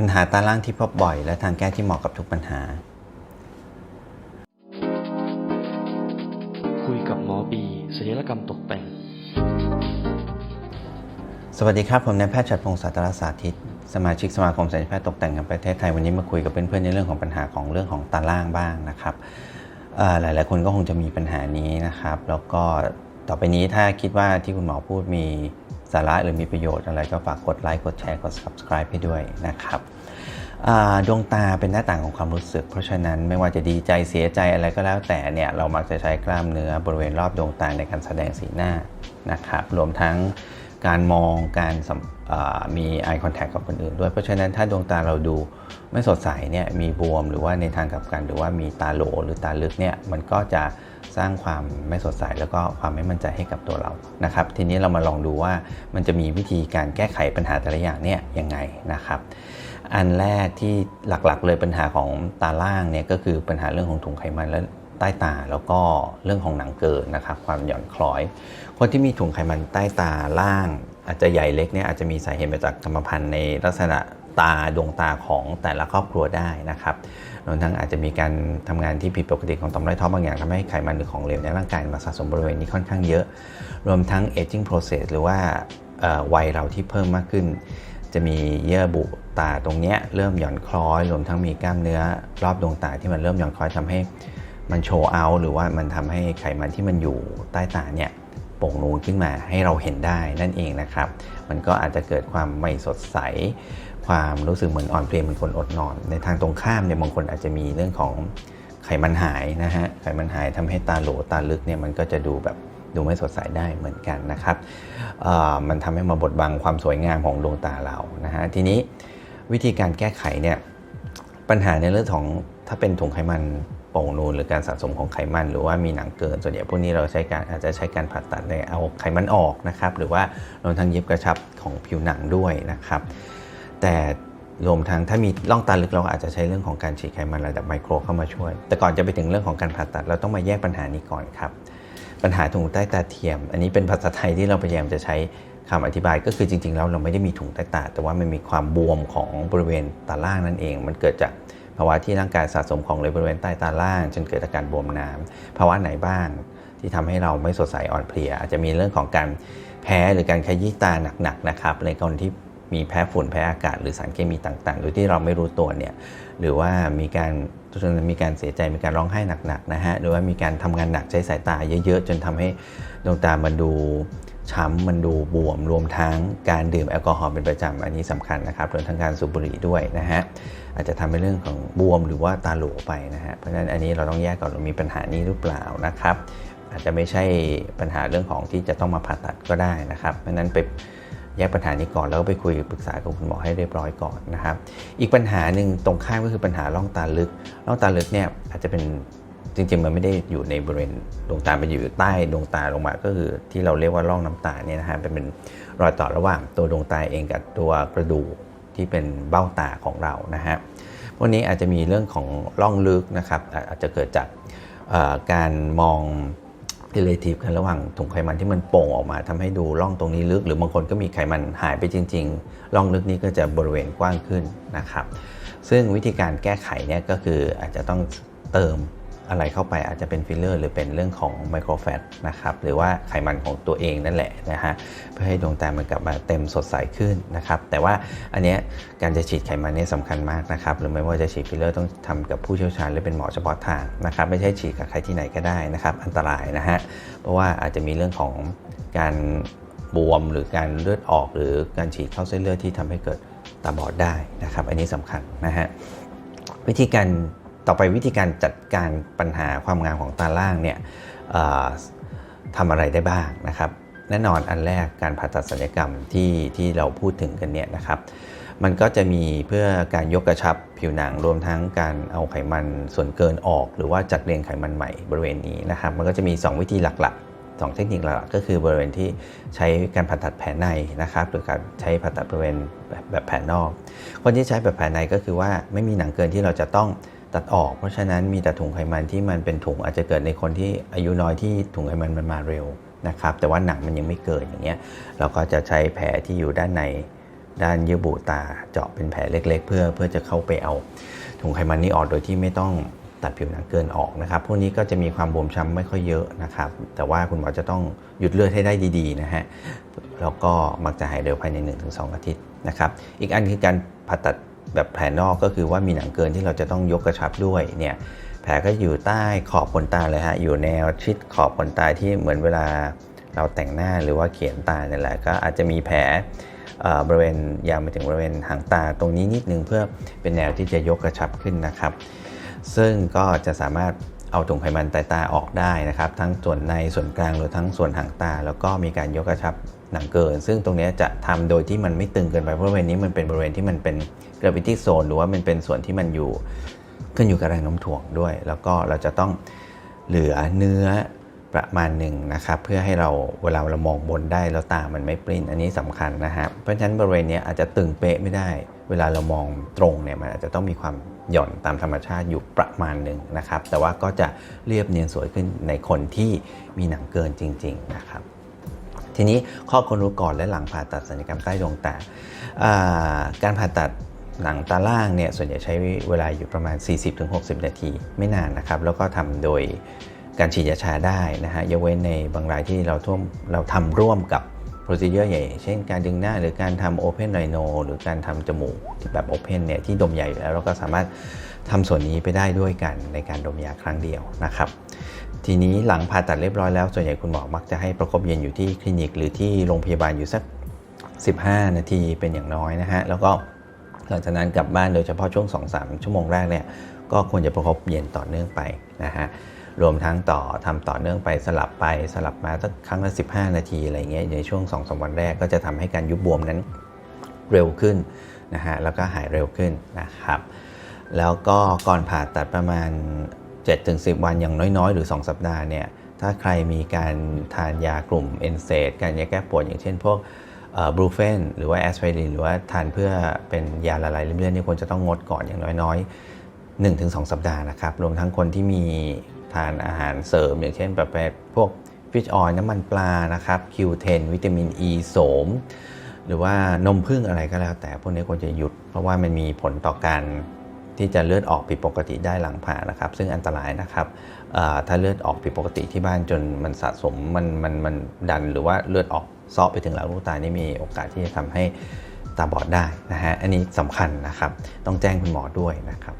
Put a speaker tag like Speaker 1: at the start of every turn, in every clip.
Speaker 1: ปัญหาตาล่างที่พบบ่อย และทางแก้ที่เหมาะกับทุกปัญหา
Speaker 2: คุยกับหมอบีศัลยกรรมตกแต่ง
Speaker 1: สวัสดีครับ ผมนายแพทย์ชัดพงศ์สัตรสาธิต สมาชิกสมาคมศัลยแพทย์ตกแต่งแห่งประเทศไทยวันนี้มาคุยกับเพื่อนๆในเรื่องของปัญหาของเรื่องของตาล่างบ้างนะครับเอ่อหลายๆคนก็คงจะมีปัญหานี้นะครับ แล้วก็ต่อไปนี้ถ้าคิดว่าที่คุณหมอพูดมี สาระหรือมีประโยชน์อะไรก็ฝากกดไลค์กดแชร์กด subscribe ให้ด้วยนะครับดวงตาเป็นหน้าต่างของความรู้สึก เพราะฉะนั้นไม่ว่าจะดีใจเสียใจอะไรก็แล้วแต่เนี่ยเรามักจะใช้กล้ามเนื้อบริเวณรอบดวงตาในการแสดงสีหน้านะครับรวมทั้งการมองการมี eye contact กับคนอื่นด้วย เพราะฉะนั้นถ้าดวงตาเราดูไม่สดใสเนี่ยมีบวมหรือว่าในทางกับกันหรือว่ามีตาโหลหรือตาลึกเนี่ยมันก็จะ สร้างความไม่สดใสแล้วก็ความไม่มั่นใจให้กับตัวเรานะครับ ทีนี้เรามาลองดูว่ามันจะมีวิธีการแก้ไขปัญหาแต่ละอย่างเนี่ยยังไงนะครับ อันแรกที่หลักๆ เลยปัญหาของตาล่างเนี่ยก็คือปัญหาเรื่องของถุงไขมันและใต้ตาแล้วก็เรื่องของหนังเกินนะครับ ความหย่อนคล้อย คนที่มีถุงไขมันใต้ตาล่าง อาจจะใหญ่เล็กเนี่ยอาจจะมีสาเหตุมาจากกรรมพันธุ์ในลักษณะตาดวงตาของแต่ละครอบครัวได้นะครับรวมทั้งอาจจะมีการทำงานที่ผิดปกติของต่อมไร้ท้องบางอย่างทำให้ไขมันหรือของเหลวในร่างกายมาสะสมบริเวณนี้ค่อนข้างเยอะ รวมทั้ง aging process หรือว่าวัยเราที่เพิ่มมากขึ้น จะมีเยื่อบุตาตรงเนี้ยเริ่มหย่อนคล้อย รวมทั้งมีกล้ามเนื้อรอบดวงตาที่มันเริ่มหย่อนคล้อยทำให้มันโชว์เอา หรือว่ามันทำให้ไขมันที่มันอยู่ใต้ตาเนี่ยโป่งนูนขึ้นมาให้เราเห็นได้นั่นเองนะครับ มันก็อาจจะเกิดความไม่สดใส ความรู้สึกเหมือนอ่อนเพลียเหมือนคนอดนอน ในทางตรงข้ามเนี่ยบางคนอาจจะมีเรื่องของไขมันหายนะฮะไขมันหายทำให้ตาโหลตาลึกเนี่ยมันก็จะดูแบบดูไม่สดใสได้เหมือนกันนะครับมันทำให้มาบดบังความสวยงามของดวงตาเรานะฮะทีนี้วิธีการแก้ไขเนี่ยปัญหาในเรื่องของถ้าเป็นถุงไขมันโป่งนูนหรือการสะสมของไขมัน หรือว่ามีหนังเกิน ส่วนใหญ่พวกนี้เราใช้การอาจจะใช้การผ่าตัดในเอาไขมันออกนะครับ หรือว่ารวมทั้งเย็บกระชับของผิวหนังด้วยนะครับ แต่รวมทั้งถ้ามีร่องตาลึกเราอาจจะใช้เรื่องของการฉีดไขมันระดับไมโครเข้ามาช่วย แต่ก่อนจะไปถึงเรื่องของการผ่าตัด เราต้องมาแยกปัญหานี้ก่อนครับ ปัญหาถุงใต้ตาเทียม อันนี้เป็นภาษาไทยที่เราพยายามจะใช้คำอธิบายก็คือจริงๆแล้วเราไม่ได้มีถุงใต้ตา แต่ว่ามันมีความบวมของบริเวณตาล่างนั่นเอง มันเกิดจากภาวะที่ร่างกายสะสมของเลวบริเวณใต้ตาล่างจนเกิดอาการบวมน้ำภาวะไหนบ้าง ที่ทำให้เราไม่สดใสอ่อนเพลีย อาจจะมีเรื่องของการแพ้หรือการขยี้ตาหนักๆนะครับในกรณีที่ มีแพ้ฝุ่นแพ้อากาศหรือสารเคมีต่างๆ โดยที่เราไม่รู้ตัวเนี่ยหรือว่ามีการจนมีการเสียใจมีการร้องไห้หนักๆนะฮะหรือว่ามีการทำงานหนักใช้สายตาเยอะๆ จนทำให้ดวงตามันดูช้ำมันดูบวมรวมทั้งการดื่มแอลกอฮอล์เป็นประจำอันนี้สำคัญนะครับรวมทั้งการสูบบุหรี่ด้วยนะฮะอาจจะทำให้เรื่องของบวมหรือว่าตาโหลไปนะฮะเพราะฉะนั้นอันนี้เราต้องแยกก่อนเรามีปัญหานี้หรือเปล่านะครับ อาจจะไม่ใช่ปัญหาเรื่องของที่จะต้องมาผ่าตัดก็ได้นะครับเพราะฉะนั้นไป แยกปัญหานี้ก่อนแล้วก็ไปคุยปรึกษากับคุณหมอให้เรียบร้อยก่อนนะครับ อีกปัญหาหนึ่งตรงข้ามก็คือปัญหาร่องตาลึกร่องตาลึกเนี่ยอาจจะเป็นจริงๆ มันไม่ได้อยู่ในบริเวณดวงตามันอยู่ใต้ดวงตาลงมา ก็คือที่เราเรียกว่าร่องน้ำตาเนี่ยนะฮะเป็นรอยต่อระหว่างตัวดวงตาเองกับตัวกระดูกที่เป็นเบ้าตาของเรานะฮะพวกนี้อาจจะมีเรื่องของร่องลึกนะครับอาจจะเกิดจากการมอง relative กันระหว่างถุงไขมันที่มันโป่งออกมาทำให้ดูร่องตรงนี้ลึก หรือบางคนก็มีไขมันหายไปจริง ๆ ร่องลึกนี้ก็จะบริเวณกว้างขึ้นนะครับ ซึ่งวิธีการแก้ไขเนี่ยก็คืออาจจะต้องเติม อะไรเข้าไปอาจจะเป็นฟิลเลอร์หรือเป็นเรื่องของไมโครแฟตนะครับหรือว่าไขมันของตัวเองนั่นแหละนะฮะเพื่อให้ดวงตามันกลับมาเต็มสดใสขึ้นนะครับแต่ว่าอันเนี้ยการจะฉีดไขมันนี่สำคัญมากนะครับหรือไม่ว่าจะฉีดฟิลเลอร์ต้องทำกับผู้เชี่ยวชาญหรือเป็นหมอเฉพาะทางนะครับไม่ใช่ฉีดกับใครที่ไหนก็ได้นะครับอันตรายนะฮะเพราะว่าอาจจะมีเรื่องของการบวมหรือการเลือดออก หรือการฉีดเข้าเส้นเลือดที่ทำให้เกิดตาบอดได้นะครับ อันนี้สำคัญนะฮะวิธีการ ต่อไปวิธีการจัดการปัญหาความงามของตาล่างเนี่ยทำอะไรได้บ้างนะครับแน่นอนอันแรกการผ่าตัดศัลยกรรมที่ที่เราพูดถึงกันเนี่ยนะครับมันก็จะมีเพื่อการยกกระชับผิวหนังรวมทั้งการเอาไขมันส่วนเกินออก หรือว่าจัดเรียงไขมันใหม่บริเวณนี้นะครับ มันก็จะมี 2 วิธีหลักๆ 2 เทคนิคหลักก็คือบริเวณที่ใช้การผ่าตัดแผลในนะครับหรือการใช้ผ่าตัดบริเวณแบบแบบแผลนอก คนที่ใช้แบบแผลในก็คือว่าไม่มีหนังเกินที่เราจะต้อง ตัดออก เพราะฉะนั้นมีแต่ถุงไขมันที่มันเป็นถุงอาจจะเกิดในคนที่อายุน้อยที่ถุงไขมันมันมาเร็วนะครับ แต่ว่าหนังมันยังไม่เกิดอย่างเงี้ย เราก็จะใช้แผลที่อยู่ด้านในด้านเยื่อบุตาเจาะเป็นแผลเล็ก ๆ เพื่อเพื่อจะเข้าไปเอาถุงไขมันนี้ออกโดยที่ไม่ต้องตัดผิวหนังเกินออกนะครับ พวกนี้ก็จะมีความบวมช้ำไม่ค่อยเยอะนะครับ แต่ว่าคุณหมอจะต้องหยุดเลือดให้ได้ดีๆนะฮะ แล้วก็มักจะหายเร็วภายใน 1-2 อาทิตย์นะครับ อีกอันคือการผ่าตัด แบบแผลนอกก็คือว่ามีหนังเกินที่เราจะต้องยกกระชับด้วยเนี่ยแผลก็อยู่ใต้ขอบขนตาเลยฮะอยู่แนวชิดขอบขนตาที่เหมือนเวลาเราแต่งหน้าหรือว่าเขียนตาเนี่ยแหละก็อาจจะมีแผลบริเวณยาวไปถึงบริเวณหางตาตรงนี้นิดนึงเพื่อเป็นแนวที่จะยกกระชับขึ้นนะครับ ซึ่งก็จะสามารถเอาถุงไขมันใต้ตาออกได้นะครับ ทั้งส่วนในส่วนกลางหรือทั้งส่วนหางตา แล้วก็มีการยกกระชับหนังเกิน ซึ่งตรงนี้จะทำโดยที่มันไม่ตึงเกินไปเพราะบริเวณนี้มันเป็นบริเวณที่มันเป็น gravity zone หรือว่ามันเป็นส่วนที่มันอยู่ขึ้นอยู่กับแรงโน้มถ่วงด้วย แล้วก็เราจะต้องเหลือเนื้อประมาณหนึ่งนะครับเพื่อให้เราเวลาเรามองบนได้แล้วตามันไม่ปริ้นอันนี้สำคัญนะฮะเพราะฉะนั้นบริเวณนี้อาจจะตึงเป๊ะไม่ได้ เวลาเรามองตรงเนี่ยมันอาจจะต้องมีความหย่อนตามธรรมชาติอยู่ประมาณหนึ่งนะครับ แต่ว่าก็จะเรียบเนียนสวยขึ้นในคนที่มีหนังเกินจริง ๆ นะครับ ทีนี้ข้อควรรู้ก่อนและหลังผ่าตัดศัลยกรรมใต้ดวงตาการผ่าตัด หนังตาล่างเนี่ยส่วนใหญ่ใช้เวลาอยู่ประมาณ 40-60 นาที ไม่นานนะครับ แล้วก็ทำโดยการฉีดยาชาได้นะฮะยกเว้นในบางรายที่เราท่วมเราทำร่วมกับ procedure ใหญ่ เช่นการดึงหน้าหรือการทำ open rhino หรือการทำจมูกที่แบบ open เนี่ยที่ดมใหญ่แล้วเราก็สามารถทำส่วนนี้ไปได้ด้วยกันในการดมยาครั้งเดียวนะครับทีนี้หลังผ่าตัดเรียบร้อยแล้ว ส่วนใหญ่คุณหมอมักจะให้ประคบเย็นอยู่ที่คลินิก หรือที่โรงพยาบาลอยู่สัก 15 นาทีเป็นอย่างน้อยนะฮะแล้วก็ หลังจากนั้นกลับบ้านโดยเฉพาะช่วง 2-3 ชั่วโมงแรกเนี่ยก็ควรจะประคบเย็นต่อเนื่องไปนะฮะรวมทั้งต่อทำต่อเนื่องไปสลับไปสลับมาสักครั้งละ 15 นาทีอะไรเงี้ยในช่วง2-3วันแรกก็จะทำให้การยุบบวมนั้นเร็วขึ้นนะฮะแล้วก็หายเร็วขึ้นนะครับแล้วก็ก่อนผ่าตัดประมาณ 7-10 วันอย่างน้อยๆ หรือ 2 สัปดาห์เนี่ยถ้าใครมีการทานยากลุ่มเอนเซดการยาแก้ปวดอย่างเช่นพวก บรูเฟนหรือว่าแอสไพรินหรือว่าทานเพื่อเป็นยาละลายริ่มเลือดนี่ควรจะต้องงดก่อนอย่างน้อยๆ 1-2 สัปดาห์นะครับ รวมทั้งคนที่มีทานอาหารเสริม อย่างเช่นประเภทพวกฟิชออยล์น้ำมันปลานะครับ Q10 วิตามิน E โสม หรือว่านมผึ้งอะไรก็แล้ว แต่พวกนี้ควรจะหยุด เพราะว่ามันมีผลต่อการที่จะเลือดออกผิดปกติได้หลังผ่านะครับ ซึ่งอันตรายนะครับถ้าเลือดออกผิดปกติที่บ้านจนมันสะสมมันมันมันดันหรือว่าเลือดออก ซอกไปถึงหลังลูกตานี่มีโอกาสที่จะทำให้ตาบอดได้นะฮะอันนี้สำคัญนะครับ ต้องแจ้งคุณหมอด้วยนะครับ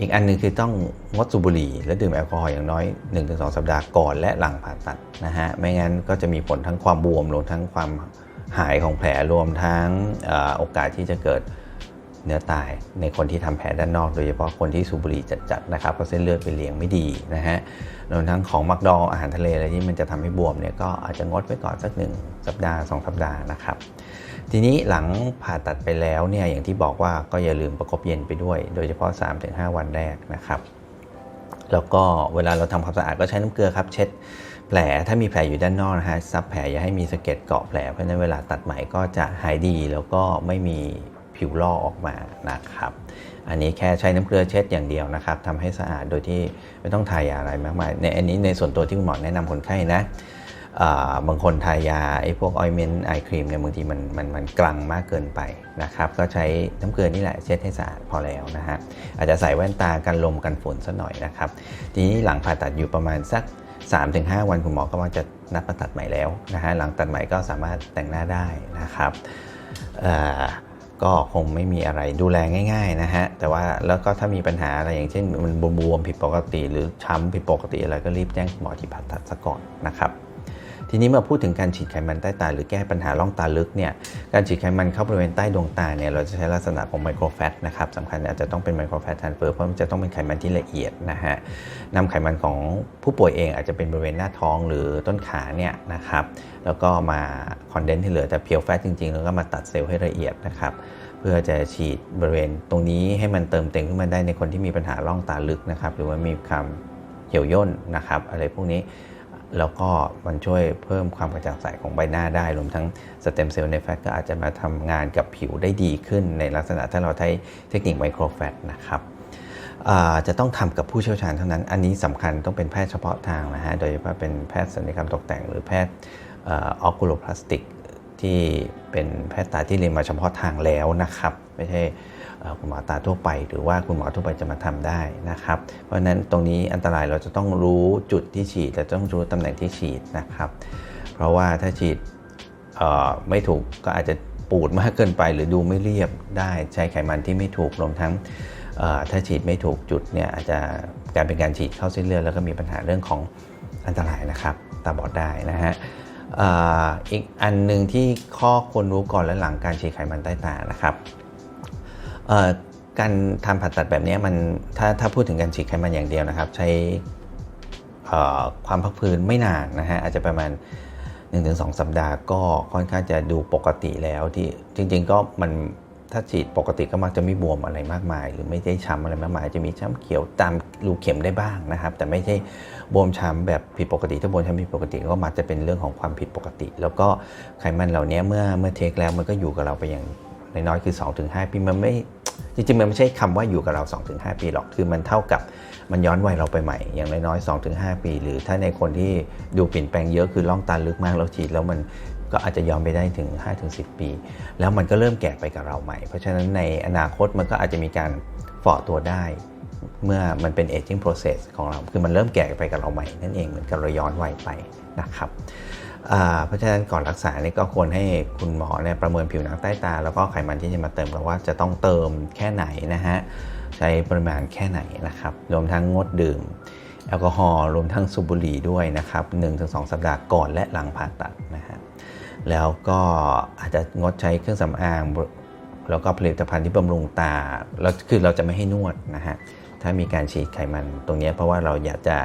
Speaker 1: อีกอันหนึงคือต้องงดสูบบุหรี่ และดื่มแอลกอฮอล์อย่างน้อย 1-2 สัปดาห์ก่อนและหลังผ่าตัดนะฮะไม่งั้นก็จะมีผลทั้งความบวมรวมทั้งความหายของแผลรวมทั้งอโอกาสที่จะเกิด เนื้อตายในคนที่ทำแผลด้านนอก โดยเฉพาะคนที่สูบบุหรี่จัดๆนะครับเพราะเส้นเลือดไปเลี้ยงไม่ดีนะฮะรวมทั้งของมักดองอาหารทะเลอะไรที่มันจะทำให้บวมเนี่ยก็อาจจะงดไว้ก่อนสักหนึ่งสัปดาห์สองสัปดาห์นะครับทีนี้หลังผ่าตัดไปแล้วเนี่ยอย่างที่บอกว่าก็อย่าลืมประคบเย็นไปด้วย โดยเฉพาะ 3-5 วันแรกนะครับแล้วก็เวลาเราทำความสะอาดก็ใช้น้ำเกลือครับ เช็ดแผลถ้ามีแผลอยู่ด้านนอกนะฮะซับแผลอย่าให้มีสะเก็ดเกาะแผลเพราะฉะนั้นเวลาตัดไหมก็จะหายดีแล้วก็ไม่มี ผิวลอกออกมานะครับ อันนี้แค่ใช้น้ำเกลือเช็ดอย่างเดียวนะครับทำให้สะอาดโดยที่ไม่ต้องทายาอะไรมากมายในอันนี้ในส่วนตัวที่คุณหมอแนะนำคนไข้นะบางคนทายาไอ้พวกออยเมนต์ไอครีมเนี่ยบางทีมันมันมันกลังมากเกินไปนะครับ ก็ใช้น้ำเกลือนี่แหละเช็ดให้สะอาดพอแล้วนะฮะอาจจะใส่แว่นตากันลมกันฝนสักหน่อยนะครับ ทีนี้หลังผ่าตัดอยู่ประมาณสัก 3-5 วันคุณหมอก็มักจะนัดมาตัดใหม่แล้วนะฮะหลังตัดใหม่ก็สามารถแต่งหน้าได้นะครับ ก็คงไม่มีอะไรดูแลง่าย ๆนะฮะ แต่ว่าแล้วก็ถ้ามีปัญหาอะไรอย่างเช่นมันบวมๆผิดปกติ หรือช้ำผิดปกติอะไรก็รีบแจ้งหมอที่ผ่าตัดซะก่อนนะครับ ทีนี้เมื่อพูดถึงการฉีดไขมันใต้ตา หรือแก้ปัญหาร่องตาลึกเนี่ยการฉีดไขมันเข้าบริเวณใต้ดวงตาเนี่ยเราจะใช้ลักษณะของไมโครแฟตนะครับสำคัญอาจจะต้องเป็นไมโครแฟตทานเฟอร์เพราะมันจะต้องเป็นไขมันที่ละเอียดนะฮะนำไขมันของผู้ป่วยเองอาจจะเป็นบริเวณหน้าท้องหรือต้นขาเนี่ยนะครับแล้วก็มาคอนเดนซ์ที่เหลือแต่เพียวแฟตจริงๆ แล้วก็มาตัดเซลล์ให้ละเอียดนะครับเพื่อจะฉีดบริเวณตรงนี้ให้มันเติมเต็มขึ้นมาได้ในคนที่มีปัญหาร่องตาลึกนะครับหรือว่ามีความเหี่ยวย่นนะครับอะไรพวกนี้ แล้วก็มันช่วยเพิ่มความกระจ่างใสของใบหน้าได้ รวมทั้งสเต็มเซลล์ในแฟตก็อาจจะมาทำงานกับผิวได้ดีขึ้น ในลักษณะถ้าเราใช้เทคนิคไมโครแฟตนะครับจะต้องทำกับผู้เชี่ยวชาญเท่านั้น อันนี้สำคัญต้องเป็นแพทย์เฉพาะทางนะฮะ โดยเฉพาะเป็นแพทย์ศัลยกรรมตกแต่ง หรือแพทย์ออคูโลพลาสติกที่เป็นแพทย์ตาที่เรียนมาเฉพาะทางแล้วนะครับ ไม่ใช่ คุณหมอตาทั่วไป หรือว่าคุณหมอทั่วไปจะมาทำได้นะครับ เพราะฉะนั้นตรงนี้อันตรายเราจะต้องรู้จุดที่ฉีดแต่ต้องรู้ตำแหน่งที่ฉีดนะครับ เพราะว่าถ้าฉีดไม่ถูกก็อาจจะปูดมากเกินไป หรือดูไม่เรียบได้ใช้ไขมันที่ไม่ถูกรวมทั้งถ้าฉีดไม่ถูกจุดเนี่ยอาจจะการเป็นการฉีดเข้าเส้นเลือดแล้วก็มีปัญหาเรื่องของอันตรายนะครับตาบอดได้นะฮะอ,อีกอันหนึ่งที่ข้อควรรู้ก่อนและหลังการฉีดไขมันใต้ตานะครับ การทำผ่าตัดแบบนี้มันถ้าถ้าพูดถึงการฉีดไขมันอย่างเดียวนะครับ ใช้ความพักพื้นไม่นานนะฮะอาจจะประมาณ 1-2 สัปดาห์ก็ค่อนข้างจะดูปกติแล้วที่จริง ๆ ก็มันถ้าฉีดปกติก็มักจะไม่บวมอะไรมากมาย หรือไม่ได้ช้ำอะไรมากมาย จะมีช้ำเขียวตามรูเข็มได้บ้างนะครับ แต่ไม่ใช่บวมช้ำแบบผิดปกติ ถ้าบวมช้ำผิดปกติก็มักจะเป็นเรื่องของความผิดปกติ แล้วก็ไขมันเหล่านี้เมื่อเมื่อเทคแล้วมันก็อยู่กับเราไปอย่างน้อยๆคือ 2-5 ปีมันไม่ จริงๆ มันไม่ใช่คำว่าอยู่กับเรา 2-5 ปีหรอก คือมันเท่ากับมันย้อนวัยเราไปใหม่ อย่างน้อยๆ 2-5 ปี หรือถ้าในคนที่ดูเปลี่ยนแปลงเยอะคือล่องตาลึกมากแล้วฉีดแล้วมันก็อาจจะย้อนไปได้ถึง 5-10 ปี แล้วมันก็เริ่มแก่ไปกับเราใหม่ เพราะฉะนั้นในอนาคตมันก็อาจจะมีการฝ่อตัวได้ เมื่อมันเป็น aging process ของเรา คือมันเริ่มแก่ไปกับเราใหม่นั่นเองเหมือนกับเราย้อนวัยไปนะครับ เพราะฉะนั้นก่อนรักษานี่ก็ควรให้คุณหมอเนี่ยประเมินผิวหนังใต้ตา แล้วก็ไขมันที่จะมาเติมเราว่าจะต้องเติมแค่ไหนนะฮะใช้ปริมาณแค่ไหนนะครับรวมทั้งงดดื่ม แอลกอฮอล์รวมทั้งสูบบุหรี่ด้วยนะครับ1-2 สัปดาห์ก่อนและหลังผ่าตัดนะฮะแล้วก็อาจจะงดใช้เครื่องสำอางแล้วก็ผลิตภัณฑ์ที่บำรุงตาแล้วคือเราจะไม่ให้นวดนะฮะถ้ามีการฉีดไขมันตรงนี้เพราะว่าเราอยากจะ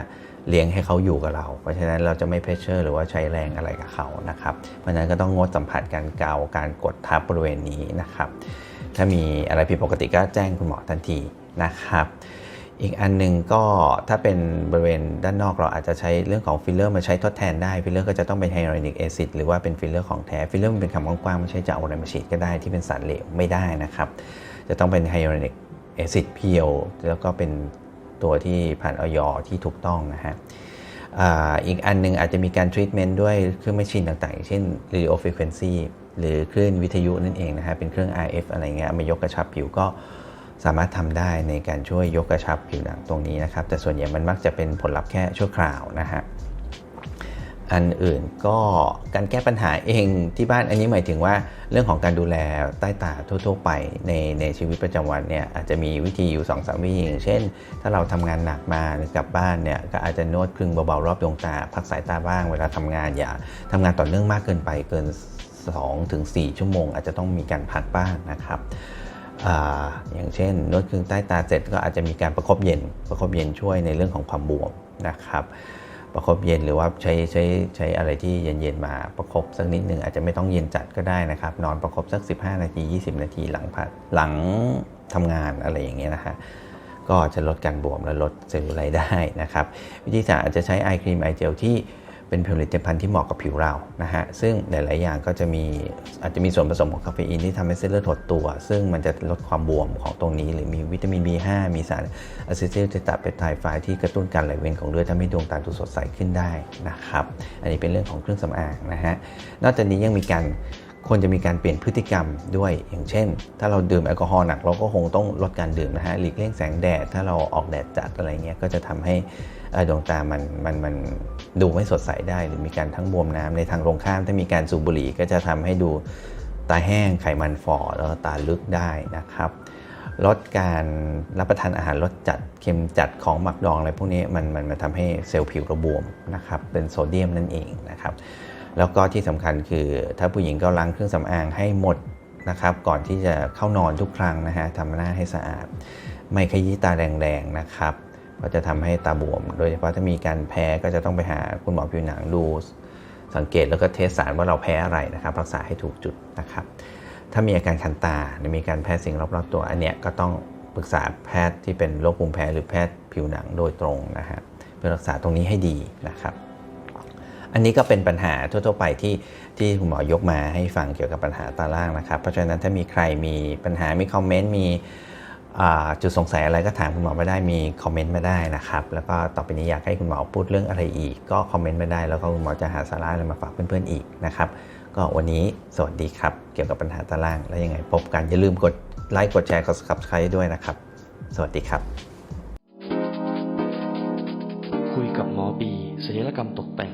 Speaker 1: เลี้ยงให้เขาอยู่กับเรา เพราะฉะนั้นเราจะไม่เพรสเชอร์หรือว่าใช้แรงอะไรกับเขานะครับ เพราะฉะนั้นก็ต้องงดสัมผัสการเกาการกดทับบริเวณนี้นะครับ ถ้ามีอะไรผิดปกติก็แจ้งคุณหมอทันทีนะครับอีกอันหนึ่งก็ถ้าเป็นบริเวณด้านนอกเราอาจจะใช้เรื่องของฟิลเลอร์มาใช้ทดแทนได้ ฟิลเลอร์ก็จะต้องเป็นไฮยาลูรอนิกแอซิดหรือว่าเป็นฟิลเลอร์ของแท้ ฟิลเลอร์มันเป็นคำกว้างๆไม่ใช่จะเอาอะไรมาฉีดก็ได้ที่เป็นสารเหลวไม่ได้นะครับ จะต้องเป็นไฮยาลูรอนิกแอซิดเพียวแล้วก็เป็น ตัวที่ผ่านออยที่ถูกต้องนะฮะอีกอันหนึงอาจจะมีการทรีตเมนต์ด้วยเครื่องแมชชีนต่างๆอย่างเช่น radio frequency หรือคลื่นวิทยุนั่นเองนะฮะเป็นเครื่อง RF อะไรเงี้ยมายกกระชับผิวก็สามารถทำได้ในการช่วยยกกระชับผิวหนังตรงนี้นะครับ แต่ส่วนใหญ่มันมักจะเป็นผลลัพธ์แค่ชั่วคราวนะฮะ อันอื่นก็การแก้ปัญหาเองที่บ้านอันนี้หมายถึงว่าเรื่องของการดูแลใต้ตาทั่ว ๆ ไปในในชีวิตประจำวันเนี่ยอาจจะมีวิธีอยู่2อสามวิธีอย่างเช่น ถ้าเราทำงานหนักมาหรือกลับบ้านเนี่ยก็อาจจะนวดคลึงเบาๆรอบดวงตา พักสายตาบ้างเวลาทำงานอย่าทำงานต่อเนื่องมากเกินไปเกิน2-4ถึง4ชั่วโมง อาจจะต้องมีการพักบ้างนะครับออย่างเช่นนวดคลึงใต้ตาเสร็จก็อาจจะมีการประคบเย็นประคบเย็นช่วยในเรื่องของความบวมนะครับ ประคบเย็นหรือว่าใช้ใช้ใช้อะไรที่เย็นๆมาประคบสักนิดหนึ่งอาจจะไม่ต้องเย็นจัดก็ได้นะครับ นอนประคบสัก 15 นาที 20 นาทีหลังผัดหลังทำงานอะไรอย่างเงี้ยนะฮะก็จะลดการบวมและลดเซลลูไลท์ได้นะครับ วิธีสารอาจจะใช้ไอครีมไอเจลที่ เป็นผลิตภัณฑ์ที่เหมาะกับผิวเรานะฮะซึ่งหลาย ๆ อย่างก็จะมีอาจจะมีส่วนผสมของคาเฟอีนที่ทำให้เส้นเลือดหดตัว ซึ่งมันจะลดความบวมของตรงนี้ หรือมีวิตามิน B5 มีสารอะซิทิลเทตาเปปไทด์ไฟล์ที่กระตุ้นการไหลเวียนของเลือดทำให้ดวงตาดูสดใสขึ้นได้นะครับอันนี้เป็นเรื่องของเครื่องสำอางนะฮะนอกจากนี้ยังมีการควรจะมีการเปลี่ยนพฤติกรรมด้วยอย่างเช่น ถ้าเราดื่มแอลกอฮอล์หนักเราก็คงต้องลดการดื่มนะฮะหลีกเลี่ยงแสงแดดถ้าเราออกแดดจัดอะไรเงี้ยก็จะทำให้ ดวงตามันมันมันดูไม่สดใสได้หรือมีการทั้งบวมน้ำในทางตรงข้าม ถ้ามีการสูบบุหรี่ก็จะทำให้ดูตาแห้งไขมันฝ่อแล้วตาลึกได้นะครับ ลดการรับประทานอาหารรสจัดเค็มจัดของหมักดองอะไรพวกนี้มันมันมาทำให้เซลล์ผิวราบวมนะครับเป็นโซเดียมนั่นเองนะครับแล้วก็ที่สำคัญคือถ้าผู้หญิงก็ล้างเครื่องสำอางให้หมดนะครับก่อนที่จะเข้านอนทุกครั้งนะฮะทำหน้าให้สะอาด ไม่ขยี้ตาแรงๆนะครับ ก็จะทำให้ตาบวม โดยเฉพาะถ้ามีการแพ้ก็จะต้องไปหาคุณหมอผิวหนังดู สังเกตแล้วก็เทสสารว่าเราแพ้อะไรนะครับ รักษาให้ถูกจุดนะครับ ถ้ามีอาการคันตาหรือมีการแพ้สิ่งรอบๆตัวอันเนี้ยก็ต้องปรึกษาแพทย์ที่เป็นโรคภูมิแพ้หรือแพทย์ผิวหนังโดยตรงนะฮะเพื่อรักษาตรงนี้ให้ดีนะครับ อันนี้ก็เป็นปัญหาทั่ว ๆ ไปที่ที่คุณหมอยกมาให้ฟังเกี่ยวกับปัญหาตาล่างนะครับ เพราะฉะนั้นถ้ามีใครมีปัญหามีคอมเมนต์มี จุดสงสัยอะไรก็ถามคุณหมอไปได้มีคอมเมนต์มาได้นะครับ แล้วก็ต่อไปนี้อยากให้คุณหมอพูดเรื่องอะไรอีก ก็คอมเมนต์มาได้ แล้วก็คุณหมอจะหาสาระอะไรมาฝากเพื่อนๆอีกนะครับ ก็วันนี้สวัสดีครับ เกี่ยวกับปัญหาตาราง แล้วยังไงพบกันอย่าลืมกดไลค์กดแชร์กด subscribe ด้วยนะครับ สวัสดีครับ
Speaker 2: คุยกับหมอบีศัลยกรรมตกแต่ง